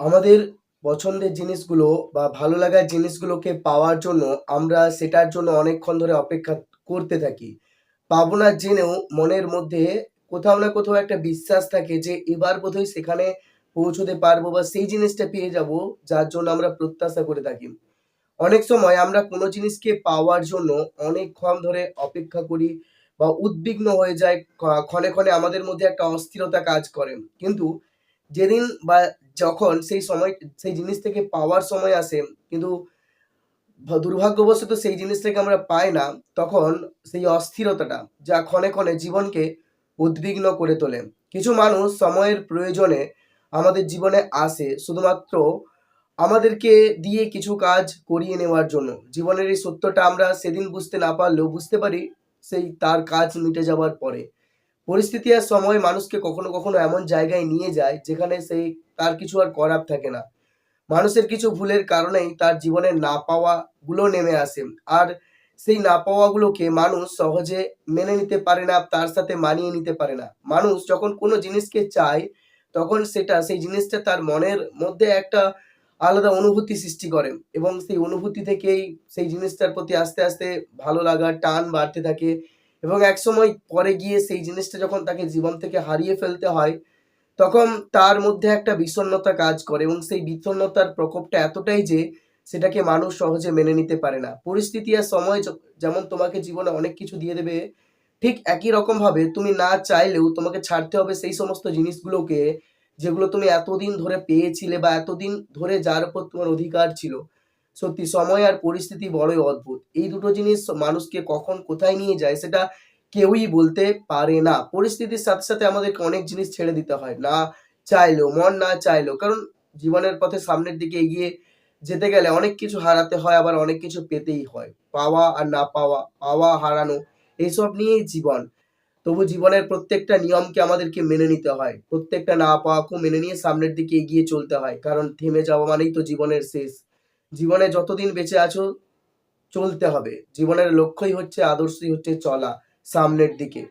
আমাদের পছন্দের জিনিসগুলো বা ভালো লাগার জিনিসগুলোকে পাওয়ার জন্য আমরা সেটার জন্য অনেকক্ষণ ধরে অপেক্ষা করতে থাকি। পাবো না জেনেও মনের মধ্যে কোথাও না কোথাও একটা বিশ্বাস থাকে যে এবার বোধহয় সেখানে পৌঁছতে পারব বা সেই জিনিসটা পেয়ে যাব যার জন্য আমরা প্রত্যাশা করে থাকি। অনেক সময় আমরা কোনো জিনিসকে পাওয়ার জন্য অনেকক্ষণ ধরে অপেক্ষা করি বা উদ্বিগ্ন হয়ে যায় ক্ষণে ক্ষণে আমাদের মধ্যে একটা অস্থিরতা কাজ করে। কিন্তু যেদিন বা যখন সেই সময়, সেই জিনিস থেকে পাওয়ার সময় আসে, কিন্তু দুর্ভাগ্যবশত সেই জিনিসটাকে আমরা পাই না, তখন সেই অস্থিরতাটা যা ক্ষণে ক্ষণে জীবনকে উদ্বিগ্ন করে তোলে। কিছু মানুষ সময়ের প্রয়োজনে আমাদের জীবনে আসে, শুধুমাত্র আমাদেরকে দিয়ে কিছু কাজ করিয়ে নেওয়ার জন্য। জীবনের এই সত্যটা আমরা সেদিন বুঝতে না পারলেও বুঝতে পারি, সেই তার কাজ মিটে যাওয়ার পরে। পরিস্থিতি আর সময় মানুষকে কখনো কখনো এমন জায়গায় নিয়ে যায় যেখানে সেই, তার কিছু আর করার থাকে না। মানুষের কিছু ভুলের কারণেই তার জীবনে না পাওয়া গুলো নেমে আসে। আর সেই না পাওয়াগুলোকে মানুষ সহজে মেনে নিতে পারে না, তার সাথে মানিয়ে নিতে পারে না। মানুষ যখন কোনো জিনিসকে চায়, তখন সেটা, সেই জিনিসটা তার মনের মধ্যে একটা আলাদা অনুভূতি সৃষ্টি করে এবং সেই অনুভূতি থেকেই সেই জিনিসটার প্রতি আস্তে আস্তে ভালো লাগা টান বাড়তে থাকে। এবং একসময় পরে গিয়ে সেই জিনিসটা যখন তাকে জীবন থেকে হারিয়ে ফেলতে হয়, তখন তার মধ্যে একটা বিষণ্ণতা কাজ করে এবং সেই বিষণ্ণতার প্রকোপটা এতটাই যে সেটাকে মানুষ সহজে মেনে নিতে পারে না। পরিস্থিতি আর সময় যেমন তোমাকে জীবনে অনেক কিছু দিয়ে দেবে, ঠিক একই রকমভাবে তুমি না চাইলেও তোমাকে ছাড়তে হবে সেই সমস্ত জিনিসগুলোকে, যেগুলো তুমি এতদিন ধরে পেয়েছিলে বা এতদিন ধরে যার উপর তোমার অধিকার ছিল। সত্যি সময় আর পরিস্থিতি বড়ই অদ্ভুত। এই দুটো জিনিস মানুষকে কখন কোথায় নিয়ে যায় সেটা কেউই বলতে পারে না। পরিস্থিতির সাথে সাথে আমাদেরকে অনেক জিনিস ছেড়ে দিতে হয়। না চাইলেও, মন না চাইলেও। কারণ জীবনের পথে সামনের দিকে এগিয়ে যেতে গেলে অনেক কিছু হারাতে হয়, আবার অনেক কিছু পেতেই হয়। পাওয়া আর না পাওয়া পাওয়া হারানো, এইসব নিয়েই জীবন। তবু জীবনের প্রত্যেকটা নিয়মকে আমাদেরকে মেনে নিতে হয়। প্রত্যেকটা না পাওয়াকেও মেনে নিয়ে সামনের দিকে এগিয়ে চলতে হয়। কারণ থেমে যাওয়া মানেই তো জীবনের শেষ। জীবনে যতদিন বেঁচে আছো চলতে হবে। জীবনের লক্ষ্যই হচ্ছে আদর্শই হচ্ছে চলা সামনের দিকে।